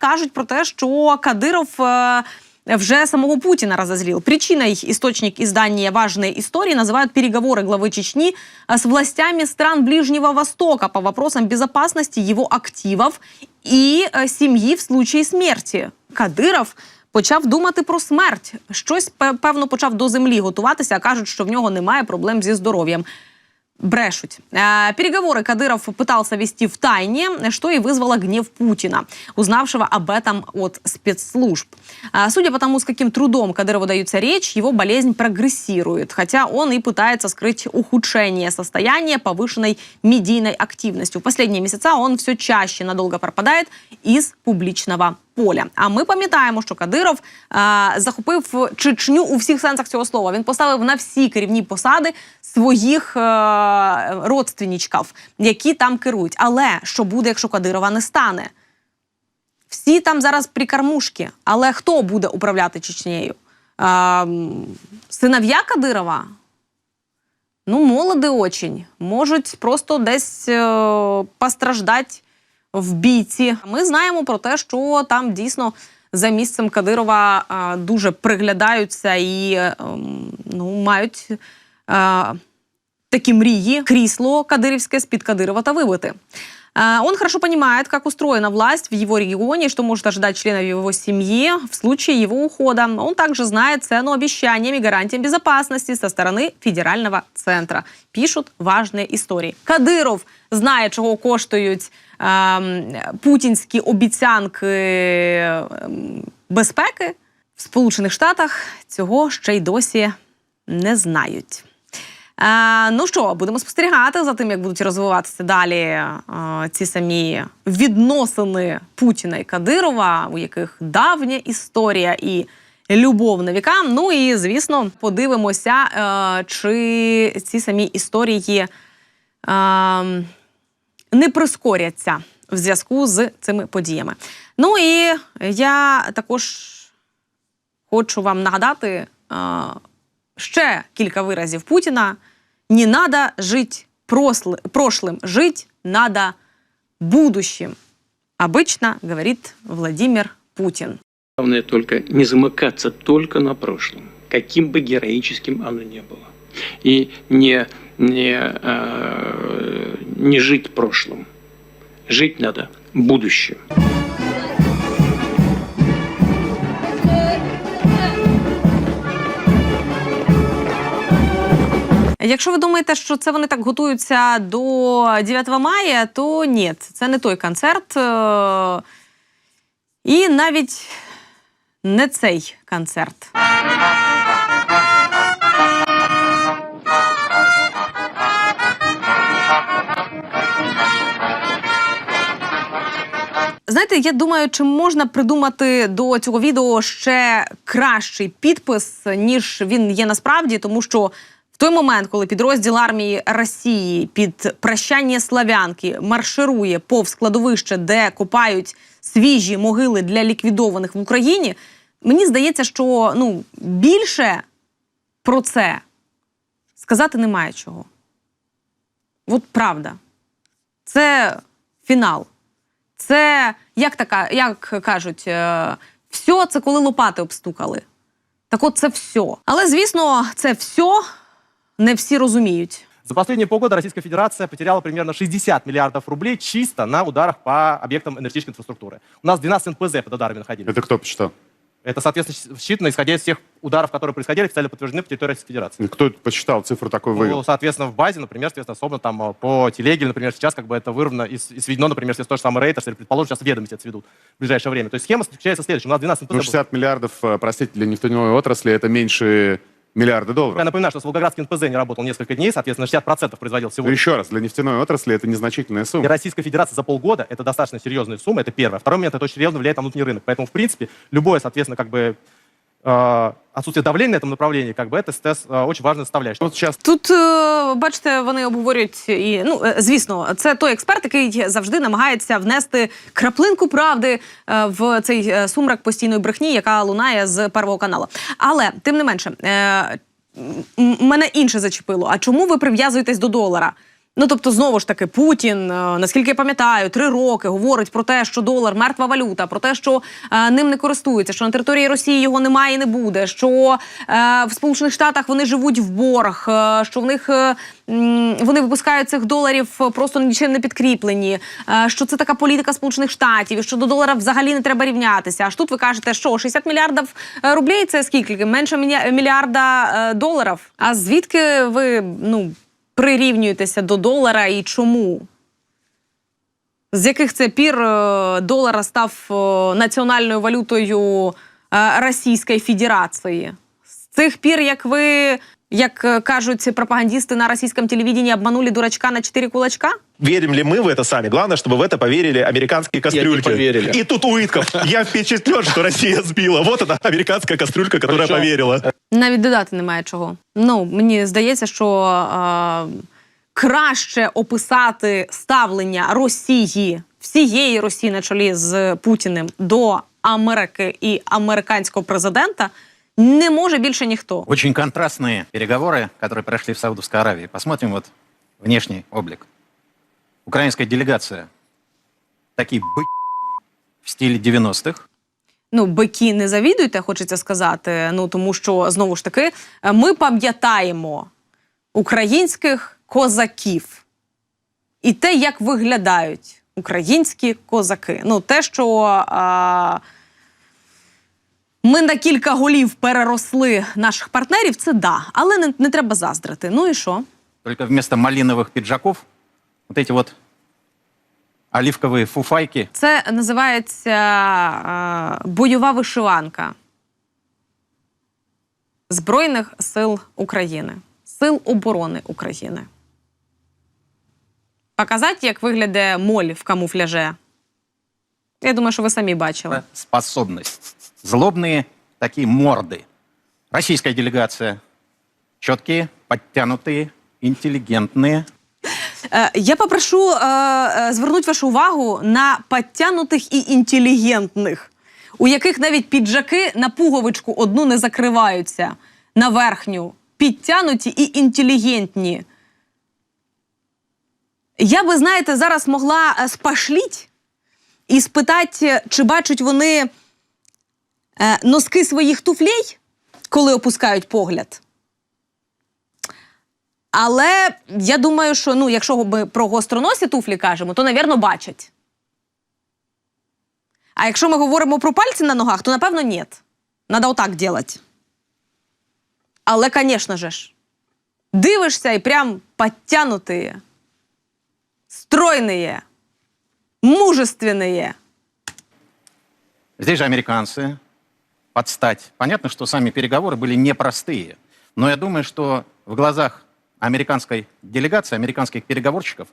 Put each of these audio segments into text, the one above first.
кажуть про те, що Кадиров. е, Вже самого Путина разозлил. Причиной источник издания «Важные истории» называют переговоры главы Чечни а, с властями стран Ближнего Востока по вопросам безопасности его активов і е, сім'ї в случаї смерті. Кадиров почав думати про смерть. Щось пе- певно почав до землі готуватися. а Кажуть, що в нього немає проблем зі здоров'ям. Брешуть. Э, Переговоры Кадыров пытался вести в тайне, что и вызвало гнев Путина, узнавшего об этом от спецслужб. А, Судя по тому, с каким трудом Кадырову дается речь, его болезнь прогрессирует, хотя он и пытается скрыть ухудшение состояния повышенной медийной активностью. В последние месяца он все чаще надолго пропадает из публічного поля. А ми пам'ятаємо, що Кадиров а, захопив Чечню у всіх сенсах цього слова. Він поставив на всі керівні посади своїх е, родственничків, які там керують. Але що буде, якщо Кадирова не стане? Всі там зараз прикармушки. Але хто буде управляти Чечнею? А, синов'я Кадирова? Ну, молоді очень. Можуть просто десь е, постраждати в бійці. Ми знаємо про те, що там дійсно за місцем Кадирова е, дуже приглядаються і е, м, ну, мають е, такі мрії крісло кадыревское с-под Кадырова-то выбыты. А, Он хорошо понимает, как устроена власть в его регионе, что может ожидать членов его семьи в случае его ухода. Он также знает цену обещаниям и гарантиям безопасности со стороны федерального центра. Пишут важные истории. Кадиров знає, чого коштують ем, путінські обіцянки ем, безпеки. В Сполучених Штатах цього ще й досі не знають. Е, ну що, будемо спостерігати за тим, як будуть розвиватися далі е, ці самі відносини Путіна і Кадирова, у яких давня історія і любов на вікам. Ну і звісно, подивимося, е, чи ці самі історії не прискоряться в зв'язку з цими подіями. Ну і я також хочу вам нагадати ще кілька виразів Путіна. Не надо жить прошлым, жить надо будущим. Обычно говорит Владимир Путин. Главное только не замыкаться только на прошлом, каким бы героическим оно ни было. И не, не, э, не жить прошлым. Жить надо будущим. Якщо ви думаєте, що це вони так готуються до 9 мая, то ні, це не той концерт. е, І навіть не цей концерт. Знаєте, я думаю, чи можна придумати до цього відео ще кращий підпис, ніж він є насправді, тому що той момент, коли підрозділ армії Росії під прощання славянки марширує повз складовище, де копають свіжі могили для ліквідованих в Україні, мені здається, що ну більше про це сказати немає чого. От правда. Це фінал. Це як така, як кажуть, е, все це коли лопати обстукали. Так от це все. Але звісно, це все не всі розуміють. За последние полгода Российская Федерация потеряла примерно 60 миллиардов рублей чисто на ударах по объектам энергетической инфраструктуры. У нас 12 НПЗ под ударами находились. Это кто посчитал? Это, соответственно, считано, исходя из всех ударов, которые происходили, официально подтверждены по территории Российской Федерации. Кто посчитал цифру такой Ну, вывел? соответственно, в базе, например, соответственно, особенно там э, по телеге, например, сейчас как бы это вырвано и, и сведено, например, если тот же самый рейтер, если, предположим, сейчас ведомости это сведут в ближайшее время. То есть схема заключается в следующем. У нас 12 НПЗ Ну, было. 60 миллиардов, э, простите, для нефтяной отрасли это меньше миллиарда Я долларов. напоминаю, что с Волгоградский НПЗ не работал несколько дней, соответственно, 60% производил всего. Еще раз, для нефтяной отрасли это незначительная И сумма. Российская Федерация за полгода это достаточно серьезная сумма, это первое. Второй момент, это очень серьезно влияет на внутренний рынок. Поэтому, в принципе, любое, соответственно, как бы отсутствие давления на этом направлении, как бы это СТС э, очень важная составляющая. Вот сейчас Тут, е, бачите, вони обговорюють і ну е, звісно, це той експерт, який завжди намагається внести краплинку правди е, в цей е, сумрак постійної брехні, яка лунає з первого каналу. Але тим не менше, е, м- мене інше зачепило. А чому ви прив'язуєтесь до долара? Ну тобто, знову ж таки, Путін, е, наскільки я пам'ятаю, три роки говорить про те, що долар мертва валюта, про те, що е, ним не користуються, що на території Росії його немає і не буде. Що е, в Сполучених Штатах вони живуть в борг, е, що в них е, вони випускають цих доларів е, просто нічим не підкріплені. е, що це така політика Сполучених Штатів, і що до долара взагалі не треба рівнятися. Аж тут ви кажете, що 60 мільярдів е, рублей це скільки? Менше мільярда доларів. А звідки ви ну? прирівнюєтеся до долара і чому? З яких це пір е, долар став е, національною валютою е, Російської Федерації? З цих пір, як ви, як е, кажуть пропагандисти на російському телевіденні, обманули дурачка на чотири кулачка? Верим ли мы в это сами? Главное, чтобы в это поверили американские кастрюльки. поверили. И тут Уитков. Я впечатлен, что Россия сбила. Вот она, американская кастрюлька, которая Причем- поверила. Навіть додати немає чого. Ну, мені здається, що е, краще описати ставлення Росії, всієї Росії на чолі з Путіним до Америки і американського президента не може більше ніхто. Очень контрастные переговоры, которые прошли в Саудовской Аравии. Посмотрим вот внешний облик. Украинская делегация. Такие бы в стиле 90-х. Ну, бики не завідуйте, хочеться сказати. Ну тому що знову ж таки ми пам'ятаємо українських козаків і те, як виглядають українські козаки. Ну, те, що а, ми на кілька голів переросли наших партнерів, це да, але не, не треба заздрити. Ну і що? Только вместо малиновых пиджаков вот эти вот оливковые фуфайки. Це називається е, бойова вишиванка Збройних сил України, Сил оборони України. Показати, як виглядає моль в камуфляже. Я думаю, що ви самі бачили. способность. Злобные такие морды. Российская делегация. Четкие, подтянутые, интеллигентные. Е, я попрошу е, е, звернути вашу увагу на підтянутих і інтелігентних, у яких навіть піджаки на пуговичку одну не закриваються на верхню. Підтянуті і інтелігентні. Я би, знаєте, зараз могла спашліть і спитати, чи бачать вони носки своїх туфлей, коли опускають погляд. Але я думаю, що ну, якщо ми про гостроносі туфлі кажемо, то, навірно, бачать. А якщо ми говоримо про пальці на ногах, то напевно ні. Надо отак делать. Але, звісно же ж, дивишся і прям підтянуті, стройні, мужественні. Здесь же американцы под стать. Понятно, что сами переговоры были непростые. Но я думаю, что в глазах американской делегации, американских переговорщиков,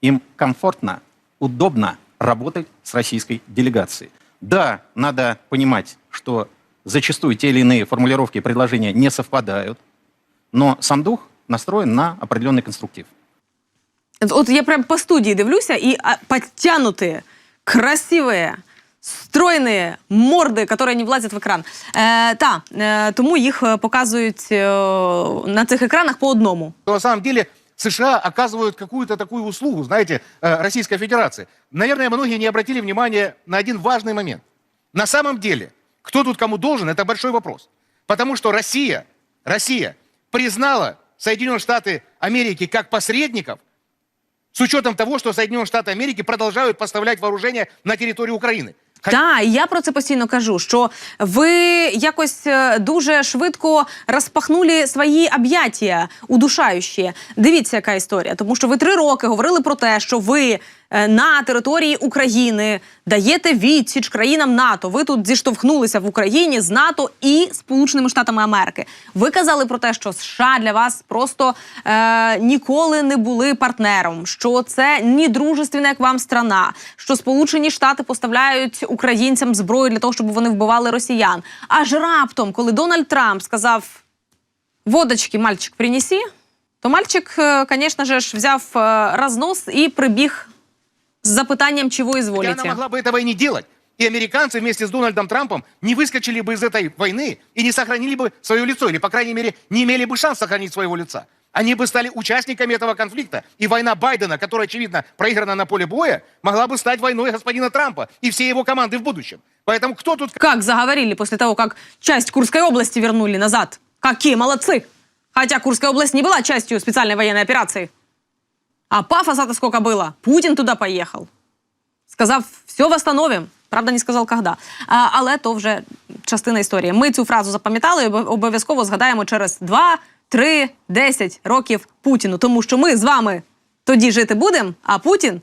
им комфортно, удобно работать с российской делегацией. Да, надо понимать, что зачастую те или иные формулировки и предложения не совпадают, но сам дух настроен на определенный конструктив. От- От я прям по студії дивлюся і а, підтянуті, красиві, стройні морди, які не влазять в екран. Е, та, е, тому їх е, показують е, на цих екранах по одному. то на самом деле США оказывают какую-то такую услугу, знаете, э, Российской Федерации. Наверное, многие не обратили внимания на один важный момент. На самом деле, кто тут кому должен, это большой вопрос. Потому что Россия, Россия признала Соединенные Штаты Америки как посредников с учетом того, что Соединенные Штаты Америки продолжают поставлять вооружение на территорию Украины. Так, і я про це постійно кажу, що ви якось е, дуже швидко розпахнули свої об'яття удушаючі. Дивіться, яка історія. Тому що ви три роки говорили про те, що ви на території України даєте відсіч країнам НАТО. Ви тут зіштовхнулися в Україні з НАТО і Сполученими Штатами Америки. Ви казали про те, що США для вас просто е, ніколи не були партнером, що це ні дружественна, як вам страна, що Сполучені Штати поставляють українцям зброю для того, щоб вони вбивали росіян. Аж раптом, коли Дональд Трамп сказав водочки, мальчик, принеси, то мальчик, е, звісно ж, взяв е, рознос і прибіг з запитанням, чого она ізволіте. могла бы этого и не делать. И американцы вместе с Дональдом Трампом не выскочили бы из этой войны и не сохранили бы свое лицо, или, по крайней мере, не имели бы шанс сохранить своего лица. они бы стали участниками этого конфликта. И война Байдена, которая, очевидно, проиграна на поле боя, могла бы стать войной господина Трампа и всей его команды в будущем. Поэтому кто тут Как заговорили после того, как часть Курской области вернули назад. Какие молодцы! Хотя Курская область не была частью специальной военной операции. А пафоса-то сколько было. Путин туда поехал. Сказав, все восстановим. Правда, не сказав, когда. Але то вже частина історії. Ми цю фразу запам'ятали і обов'язково згадаємо через 2, 3, 10 років Путіну. Тому що ми з вами тоді жити будемо, а Путін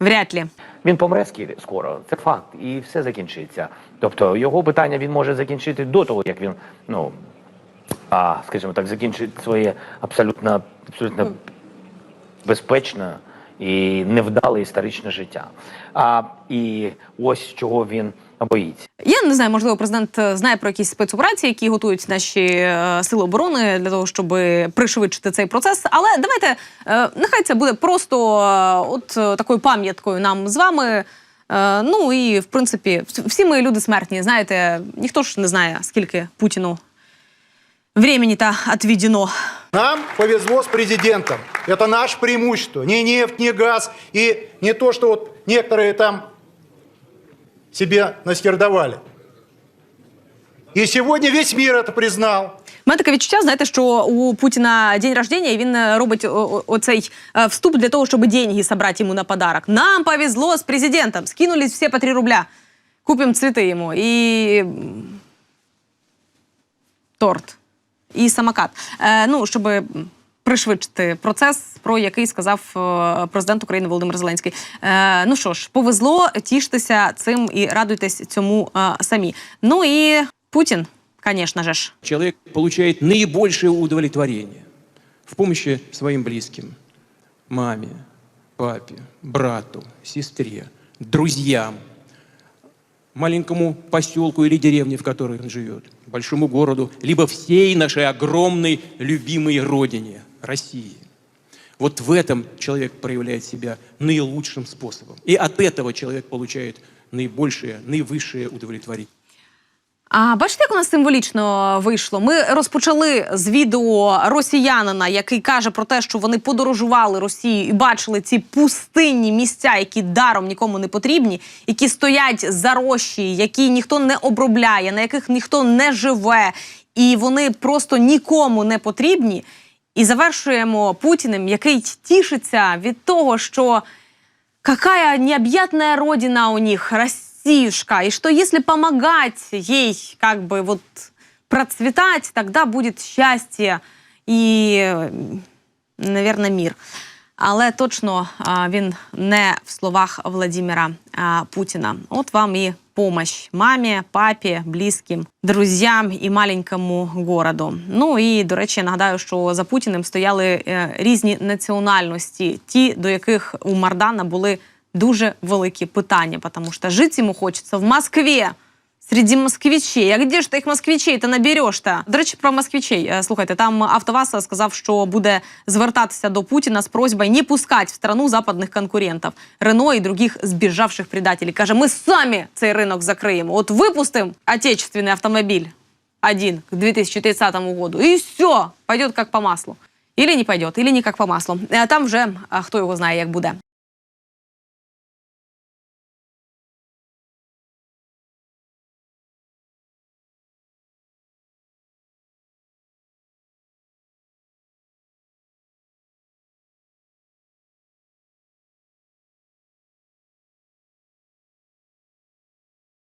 вряд ли. Він помре скоро, це факт, і все закінчиться. Тобто його питання він може закінчити до того, як він, ну а, скажімо так, закінчить своє абсолютно, абсолютно безпечне і невдале історичне життя. А і ось чого він боїться. Я не знаю, можливо, президент е, знає про якісь спецоперації, які готують наші е, сили оборони для того, щоб пришвидшити цей процес. Але давайте е, нехай це буде просто е, от е, такою пам'яткою нам з вами. Е, Ну і в принципі, всі ми люди смертні. Знаєте, ніхто ж не знає, скільки Путіну времени-то отведено. Нам повезло с президентом. Это наше преимущество. Ни нефть, ни газ. И не то, что вот некоторые там себе наскердовали. И сегодня весь мир это признал. У мене таке відчуття, знаєте, що у Путіна день рождения, і він е, робить о- о- оцей е, вступ для того, щоб деньги собрати йому на подарок. Нам повезло з президентом. Скинулись всі по 3 рубля. Купимо цвіти йому. І м, торт. І самокат. Е, ну, щоб пришвидшити процес, про який сказав е, президент України Володимир Зеленський. Е, ну що ж, повезло, тіштеся цим і радуйтесь цьому е, самі. Ну і Путін, звісно ж. человек получает наибольшее удовлетворение в помощи своим близким, маме, папе, брату, сестре, друзьям, маленькому поселку или деревне, в которой он живет, большому городу, либо всей нашей огромной любимой родине, России. Вот в этом человек проявляет себя наилучшим способом. И от этого человек получает наибольшее, наивысшее удовлетворение. А бачите, як у нас символічно вийшло? Ми розпочали з відео росіянина, який каже про те, що вони подорожували Росію і бачили ці пустинні місця, які даром нікому не потрібні, які стоять зарощі, які ніхто не обробляє, на яких ніхто не живе, і вони просто нікому не потрібні. І завершуємо Путіним, який тішиться від того, що какая необъятная родина у них, Россиюшка, и что если помогать ей как бы вот процветать, тогда будет счастье и, наверное, мир. Але точно він не в словах Владимира Путіна. От вам і помощь мамі, папі, близьким, друзям і маленькому городу. Ну і до речі, нагадаю, що за Путіним стояли е, різні національності, ті, до яких у Мардана були дуже великі питання, тому що жити йому хочеться в Москві. Среди москвичей. А где ж ти їх москвичей-то набереш-то? До речі, про москвичей. Е, Слухайте, там АвтоВАЗ сказав, що буде звертатися до Путіна з просьбою не пускати в страну западних конкурентів Рено і других збіжавших предателей. Каже, ми самі цей ринок закриємо. От випустимо отечественний автомобіль один к 2030 году, і все, пойдет как по маслу. Или не пойдет, или не как по маслу. Е, Там вже а, хто його знає, як буде.